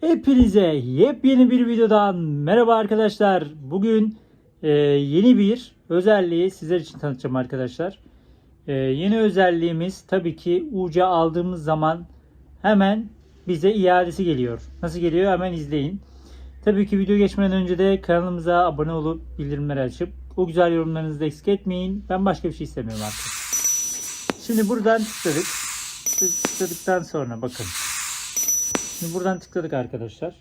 Hepinize yepyeni bir videodan merhaba arkadaşlar. Bugün e, yeni bir özelliği sizler için tanıtacağım arkadaşlar. E, yeni özelliğimiz tabii ki UC aldığımız zaman hemen bize iadesi geliyor. Nasıl geliyor hemen izleyin. Tabii ki video geçmeden önce de kanalımıza abone olup bildirimleri açıp o güzel yorumlarınızı da eksik etmeyin. Ben başka bir şey istemiyorum artık. Şimdi buradan tıkladık. Tıkladıktan sonra bakın. Şimdi buradan tıkladık arkadaşlar.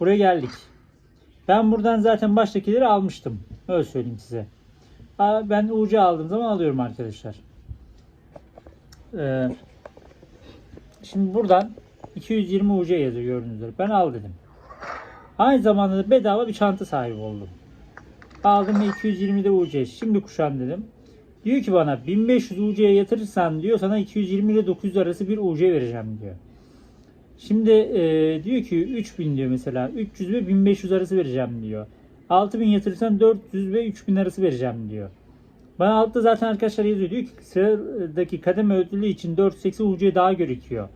Buraya geldik. Ben buradan zaten baştakileri almıştım. Öyle söyleyeyim size. Ben UC aldığım zaman alıyorum arkadaşlar. Ee, şimdi buradan 220 UC yazıyor gördüğünüz üzere. Ben al dedim. Aynı zamanda da bedava bir çanta sahibi oldum. Aldım ve 220 de UC. Şimdi kuşan dedim. Diyor ki bana 1500 UC'ye yatırırsan diyor sana 220 ile 900 arası bir UC vereceğim diyor. Şimdi e, diyor ki 3000 diyor mesela 300 ve 1500 arası vereceğim diyor. 6000 yatırırsan 400 ve 3000 arası vereceğim diyor. Bana altta zaten arkadaşlar yazıyor diyor ki sıradaki kademe ödülü için 480 UC daha gerekiyor.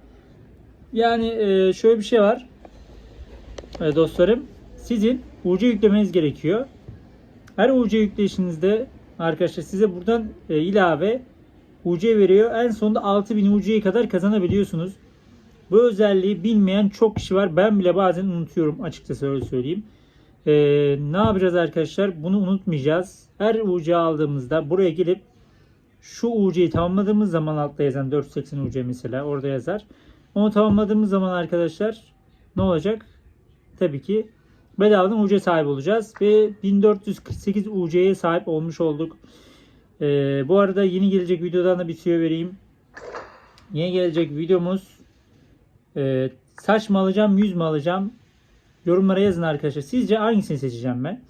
Yani e, şöyle bir şey var. E, dostlarım sizin UC yüklemeniz gerekiyor. Her UC yükleyişinizde arkadaşlar size buradan e, ilave UC veriyor. En sonunda 6000 UC'ye kadar kazanabiliyorsunuz. Bu özelliği bilmeyen çok kişi var. Ben bile bazen unutuyorum açıkçası öyle söyleyeyim. Ee, ne yapacağız arkadaşlar? Bunu unutmayacağız. Her UC aldığımızda buraya gelip şu UC'yi tamamladığımız zaman altta yazan 480 UC mesela orada yazar. Onu tamamladığımız zaman arkadaşlar ne olacak? Tabii ki bedavadan UC sahibi olacağız ve 1448 UC'ye sahip olmuş olduk. Ee, bu arada yeni gelecek videodan da bir tüyo vereyim. Yeni gelecek videomuz ee, saç mı alacağım, yüz mü alacağım? Yorumlara yazın arkadaşlar. Sizce hangisini seçeceğim ben?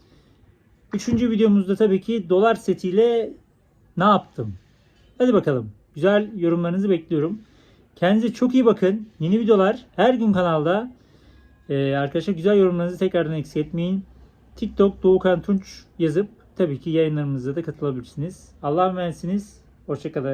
Üçüncü videomuzda tabii ki dolar setiyle ne yaptım? Hadi bakalım. Güzel yorumlarınızı bekliyorum. Kendinize çok iyi bakın. Yeni videolar her gün kanalda. Ee, arkadaşlar güzel yorumlarınızı tekrardan eksik etmeyin. TikTok Doğukan Tunç yazıp tabii ki yayınlarımıza da katılabilirsiniz. Allah'a emanetsiniz. Hoşçakalın.